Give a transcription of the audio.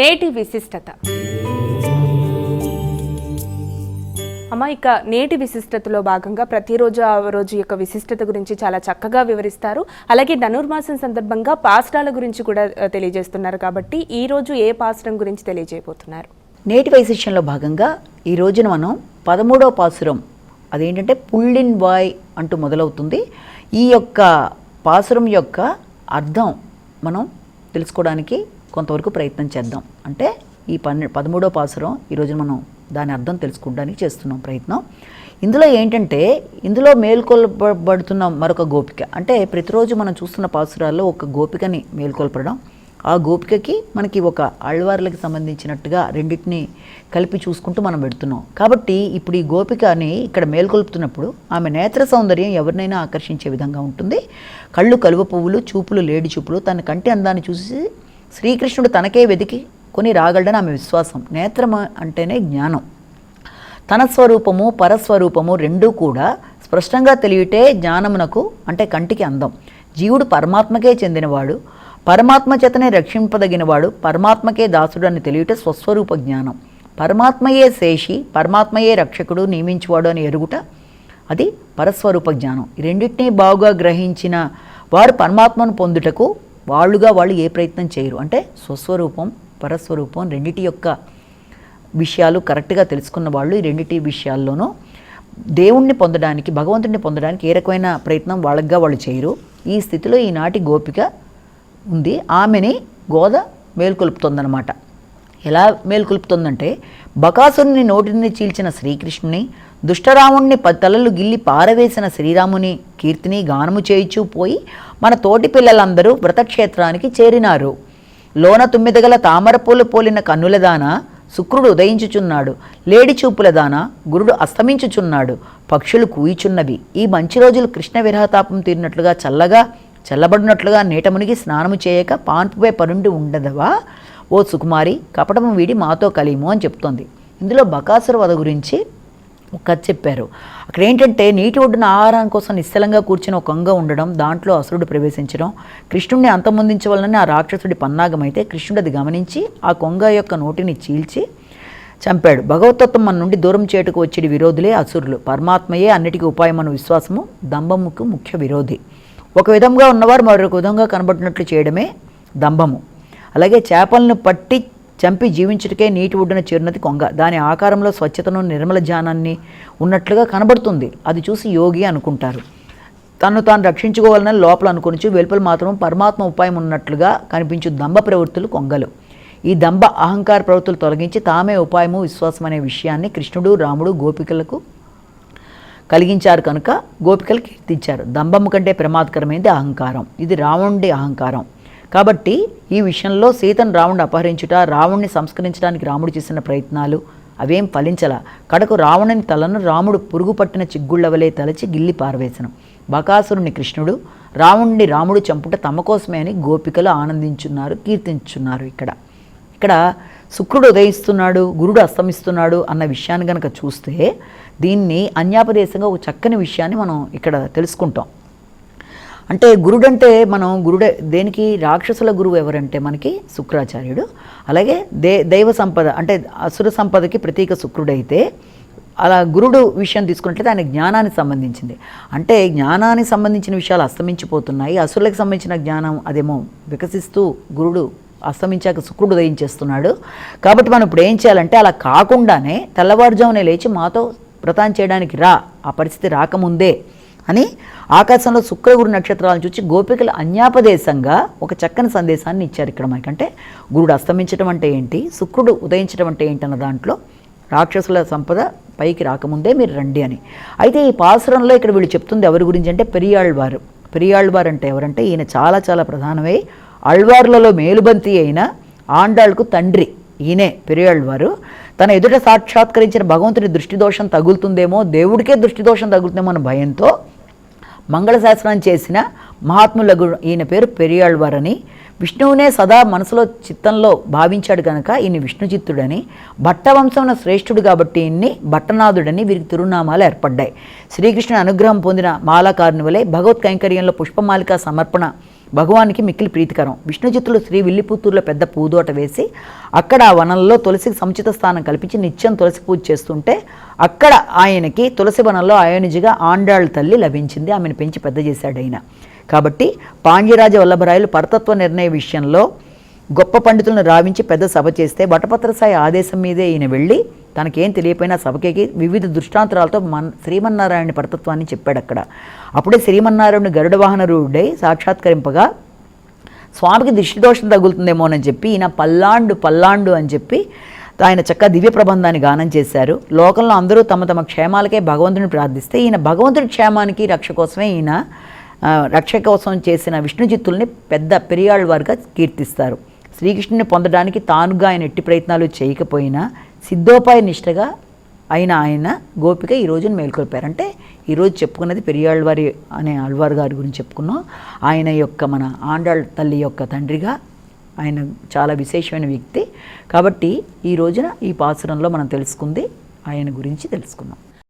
నేటి విశిష్టత. అమ్మ ఇక నేటి విశిష్టతలో భాగంగా ప్రతిరోజు ఆ రోజు యొక్క విశిష్టత గురించి చాలా చక్కగా వివరిస్తారు. అలాగే ధనుర్మాసం సందర్భంగా పాస్టాల గురించి కూడా తెలియజేస్తున్నారు కాబట్టి ఈ రోజు ఏ పాసురం గురించి తెలియజేయబోతున్నారు? నేటి వైశిష్యంలో భాగంగా ఈ రోజున మనం పదమూడవ పాసురం అదేంటంటే పుల్లిన్ బాయ్ అంటూ మొదలవుతుంది. ఈ యొక్క పాసురం యొక్క అర్థం మనం తెలుసుకోవడానికి కొంతవరకు ప్రయత్నం చేద్దాం. అంటే ఈ పన్నె పదమూడవ పాసురం ఈరోజు మనం దాని అర్థం తెలుసుకోవడానికి చేస్తున్నాం ప్రయత్నం. ఇందులో ఏంటంటే ఇందులో మేల్కొల్పబడుతున్న మరొక గోపిక. అంటే ప్రతిరోజు మనం చూస్తున్న పాసురాల్లో ఒక గోపికని మేల్కొల్పడం. ఆ గోపికకి మనకి ఒక అళ్ళవార్లకి సంబంధించినట్టుగా రెండింటిని కలిపి చూసుకుంటూ మనం పెడుతున్నాం కాబట్టి ఇప్పుడు ఈ గోపికని ఇక్కడ మేల్కొల్పుతున్నప్పుడు ఆమె నేత్ర సౌందర్యం ఎవరినైనా ఆకర్షించే విధంగా ఉంటుంది. కళ్ళు కలువ పువ్వులు చూపులు లేడి చూపులు తన కంటి అందాన్ని చూసి శ్రీకృష్ణుడు తనకే వెతికి కొని రాగలడని ఆమె విశ్వాసం. నేత్రం అంటేనే జ్ఞానం. తన స్వరూపము పరస్వరూపము రెండూ కూడా స్పష్టంగా తెలియటే జ్ఞానమునకు అంటే కంటికి అందం. జీవుడు పరమాత్మకే చెందినవాడు పరమాత్మ చేతనే రక్షింపదగినవాడు పరమాత్మకే దాసుడు అని తెలియట స్వస్వరూప జ్ఞానం. పరమాత్మయే శేషి పరమాత్మయే రక్షకుడు నియమించువాడు అని ఎరుగుట అది పరస్వరూప జ్ఞానం. రెండింటినీ బాగుగా గ్రహించిన వారు పరమాత్మను పొందుటకు వాళ్ళుగా వాళ్ళు ఏ ప్రయత్నం చేయరు. అంటే స్వస్వరూపం పరస్వరూపం రెండిటి యొక్క విషయాలు కరెక్ట్గా తెలుసుకున్న వాళ్ళు ఈ రెండిటి విషయాల్లోనూ దేవుణ్ణి పొందడానికి భగవంతుడిని పొందడానికి ఏ రకమైన ప్రయత్నం వాళ్ళగా వాళ్ళు చేయరు. ఈ స్థితిలో ఈనాటి గోపిక ఉంది. ఆమెని గోద మేల్కొల్పుతోందనమాట ఎలా మేల్కొల్పుతోందంటే బకాసురుని నోటిని చీల్చిన శ్రీకృష్ణుని దుష్టరాముణ్ణి తలలు గిల్లి పారవేసిన శ్రీరాముని కీర్తిని గానము చేయిచూ పోయి మన తోటి పిల్లలందరూ వ్రతక్షేత్రానికి చేరినారు. లోన తుమ్మిదగల తామరపూలు పోలిన కన్నులదాన శుక్రుడు ఉదయించుచున్నాడు. లేడి చూపుల దాన గురుడు అస్తమించుచున్నాడు. పక్షులు కూయిచున్నవి. ఈ మంచి రోజులు కృష్ణ విరహతాపం తీరినట్లుగా చల్లగా చల్లబడినట్లుగా నీట మునిగి స్నానము చేయక పాన్పుపై పరుండి ఉండదవా? ఓ సుకుమారి కపటము వీడి మాతో కలిము అని చెప్తోంది. ఇందులో బకాసుర వధ గురించి కథ చెప్పారు. అక్కడ ఏంటంటే నీటి ఒడ్డున ఆహారం కోసం నిశ్చలంగా కూర్చుని ఒక కొంగ ఉండడం దాంట్లో అసురుడు ప్రవేశించడం కృష్ణుడిని అంతమొందించవలనని ఆ రాక్షసుడి పన్నాగమైతే కృష్ణుడు అది గమనించి ఆ కొంగ యొక్క నోటిని చీల్చి చంపాడు. భగవతత్వం మన నుండి దూరం చేటుకు వచ్చేటి విరోధులే అసురులు. పరమాత్మయే అన్నిటికీ ఉపాయమన్న విశ్వాసము దంభముకు ముఖ్య విరోధి. ఒక విధంగా ఉన్నవారు మరొక విధంగా కనబడినట్లు చేయడమే దంభము. అలాగే చేపలను పట్టి చంపి జీవించుటకే నీటి ఒడ్డున చేరినది కొంగ. దాని ఆకారంలో స్వచ్ఛతను నిర్మల జ్ఞానాన్ని ఉన్నట్లుగా కనబడుతుంది. అది చూసి యోగి అనుకుంటారు. తను తాను రక్షించుకోవాలని లోపల అనుకుని వెలుపల మాత్రం పరమాత్మ ఉపాయం ఉన్నట్లుగా కనిపించు దంభ ప్రవృత్తులు కొంగలు. ఈ దంభ అహంకార ప్రవృత్తులు తొలగించి తామే ఉపాయము విశ్వాసం అనే విషయాన్ని కృష్ణుడు రాముడు గోపికలకు కలిగించారు కనుక గోపికలు కీర్తించారు. దంభము కంటే ప్రమాదకరమైనది అహంకారం. ఇది రావణుడి అహంకారం. కాబట్టి ఈ విషయంలో సీతను రావణుడు అపహరించుట రావణ్ణి సంస్కరించడానికి రాముడు చేసిన ప్రయత్నాలు అవేం ఫలించల. కడకు రావణుని తలను రాముడు పురుగు పట్టిన చిగ్గుళ్ళవలే తలచి గిల్లి పారవేశను బకాసురుని కృష్ణుడు రావణుని రాముడు చంపుట తమ కోసమే అని గోపికలు ఆనందించున్నారు కీర్తించున్నారు ఇక్కడ. ఇక్కడ శుక్రుడు ఉదయిస్తున్నాడు గురుడు అస్తమిస్తున్నాడు అన్న విషయాన్ని కనుక చూస్తే దీన్ని అన్యాపదేశంగా ఒక చక్కని విషయాన్ని మనం ఇక్కడ తెలుసుకుంటాం. అంటే గురుడంటే మనం గురుడే దేనికి రాక్షసుల గురువు ఎవరంటే మనకి శుక్రాచార్యుడు. అలాగే దే దైవ సంపద అంటే అసుర సంపదకి ప్రతీక శుక్రుడైతే అలా గురుడు విషయం తీసుకున్నట్లయితే ఆయన జ్ఞానానికి సంబంధించింది. అంటే జ్ఞానానికి సంబంధించిన విషయాలు అస్తమించిపోతున్నాయి. అసురులకు సంబంధించిన జ్ఞానం అదేమో వికసిస్తూ గురుడు అస్తమించాక శుక్రుడు ఉదయించేస్తున్నాడు కాబట్టి మనం ఇప్పుడు ఏం చేయాలంటే అలా కాకుండానే తెల్లవారుజామునే లేచి మాతో వ్రతాన్ని చేయడానికి రా. ఆ పరిస్థితి రాకముందే అని ఆకాశంలో శుక్రగురు నక్షత్రాలను చూసి గోపికలు అన్యాపదేశంగా ఒక చక్కని సందేశాన్ని ఇచ్చారు ఇక్కడ మనకంటే గురుడు అస్తమించడం అంటే ఏంటి? శుక్రుడు ఉదయించడం అంటే ఏంటి అన్న దాంట్లో రాక్షసుల సంపద పైకి రాకముందే మీరు రండి అని. అయితే ఈ పాసురంలో ఇక్కడ వీళ్ళు చెప్తుంది ఎవరి గురించి అంటే పెరియాళ్వారు. పెరియాళ్వారు అంటే ఎవరంటే ఈయన చాలా చాలా ప్రధానమై అళ్వార్లలో మేలుబంతి అయిన ఆండాళ్కు తండ్రి. ఈయనే పెరియాళ్వారు. తన ఎదుట సాక్షాత్కరించిన భగవంతుని దృష్టి దోషం తగులుతుందేమో దేవుడికే దృష్టి దోషం తగులుతుందేమో అన్న భయంతో మంగళశాసనం చేసిన మహాత్ములకు ఈయన పేరు పెరియాళ్వారని విష్ణువునే సదా మనసులో చిత్తంలో భావించాడు కనుక ఈయన విష్ణుచిత్తుడని. భట్టవంశమున శ్రేష్ఠుడు కాబట్టి ఈయన్ని భట్టనాథుడని వీరికి తిరునామాలు ఏర్పడ్డాయి. శ్రీకృష్ణుని అనుగ్రహం పొందిన మాలాకారుని వలె భగవత్ కైంకర్యంలో పుష్పమాలిక సమర్పణ భగవానికి మిక్కిలి ప్రీతికరం. విష్ణుజిత్తులు శ్రీ విల్లిపుత్తూరులో పెద్ద పూదోట వేసి అక్కడ ఆ వనంలో తులసికి సముచిత స్థానం కల్పించి నిత్యం తులసి పూజ చేస్తుంటే అక్కడ ఆయనకి తులసి వనంలో ఆయోనిజిగా ఆండాళ్ళ తల్లి లభించింది. ఆమెను పెంచి పెద్ద చేశాడు ఆయన. కాబట్టి పాండ్యరాజ వల్లభరాయలు పరతత్వ నిర్ణయ విషయంలో గొప్ప పండితులను రావించి పెద్ద సభ చేస్తే వటపత్రసాయి ఆదేశం మీదే ఈయన వెళ్ళి తనకేం తెలియపోయినా సభకి వివిధ దృష్టాంతరాలతో మన్ శ్రీమన్నారాయణ పరతత్వాన్ని చెప్పాడు అక్కడ అప్పుడే శ్రీమన్నారాయణ గరుడ వాహనరుడై సాక్షాత్కరింపగా స్వామికి దృష్టిదోషం తగులుతుందేమోనని చెప్పి ఈయన పల్లాండు పల్లాండు అని చెప్పి ఆయన చక్క దివ్య ప్రబంధాన్ని గానం చేశారు. లోకంలో అందరూ తమ తమ క్షేమాలకే భగవంతుని ప్రార్థిస్తే ఈయన భగవంతుడి క్షేమానికి రక్ష కోసమే ఈయన రక్ష కోసం చేసిన విష్ణుజిత్తుల్ని పెద్ద పెరియాళ్ళ వారుగా కీర్తిస్తారు. శ్రీకృష్ణుని పొందడానికి తానుగా ఆయన ఎట్టి ప్రయత్నాలు చేయకపోయినా సిద్ధోపాయ నిష్టగా అయిన ఆయన గోపిక ఈ రోజున మేల్కొల్పారు. అంటే ఈరోజు చెప్పుకున్నది పెరియాళ్ళవారి అనే ఆళ్వార్ గారి గురించి చెప్పుకున్నాం. ఆయన యొక్క మన ఆండాళ్ తల్లి యొక్క తండ్రిగా ఆయన చాలా విశేషమైన వ్యక్తి. కాబట్టి ఈ రోజున ఈ పాసురంలో మనం తెలుసుకుంది ఆయన గురించి తెలుసుకున్నాం